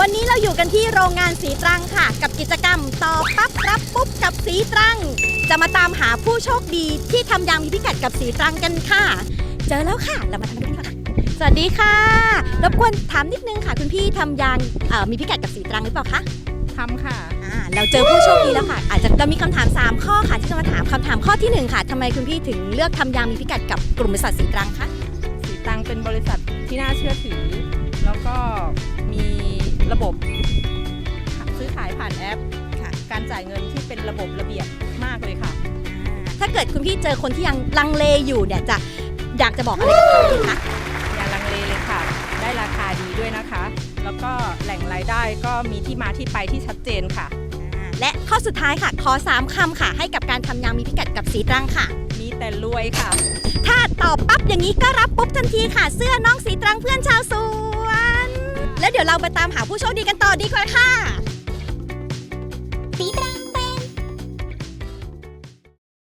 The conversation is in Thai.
วันนี้เราอยู่กันที่โรงงานสีตรังค่ะ กับกิจกรรมต่อปั๊บรับปุ๊บกับสีตรัง จะมาตามหาผู้โชคดีที่ทำยางมีพิกัดกับสีตรังกันค่ะ เจอแล้วค่ะเรามาทำกันดีกว่าค่ะ สวัสดีค่ะรบกวนถามนิดนึงค่ะ คุณพี่ทำยางเอ่อมีพิกัดกับสีตรังหรือเปล่าคะทำค่ะอ่าเราเจอผู้โชคดีแล้วค่ะ อาจจะเรามีคำถาม 3 ข้อค่ะที่จะมาถามคำถามข้อทีหนึ่1ค่ะทำไมคุณพี่ถึงเลือกทำยางมีพิกัดกับกลุ่มบริษัทสีตรังคะ สีตังเป็นบริษัทที่น่าเชื่อถือ แล้วก็มี ระบบซื้อขายผ่านแอปค่ะการจ่ายเงินที่เป็นระบบระเบียบมากเลยค่ะ ถ้าเกิดคุณพี่เจอคนที่ยังลังเลอยู่เนี่ยจะอยากจะบอกอะไรกับเขาดีคะอย่าลังเลเลยค่ะ ได้ราคาดีด้วยนะคะ แล้วก็แหล่งรายได้ก็มีที่มาที่ไปที่ชัดเจนค่ะอ่าและข้อสุดท้ายค่ะ ขอ3คำค่ะ ให้กับการทำยางมีพิกัดกับสีตรังค่ะ มีแต่รวยค่ะ ถ้าตอบปั๊บอย่างนี้ก็รับปุ๊บทันทีค่ะ เสื้อน้องสีตรังเพื่อนชาวสวน แล้วเดี๋ยวเราไปตามหาผู้โชคดีกันต่อดีกว่าค่ะ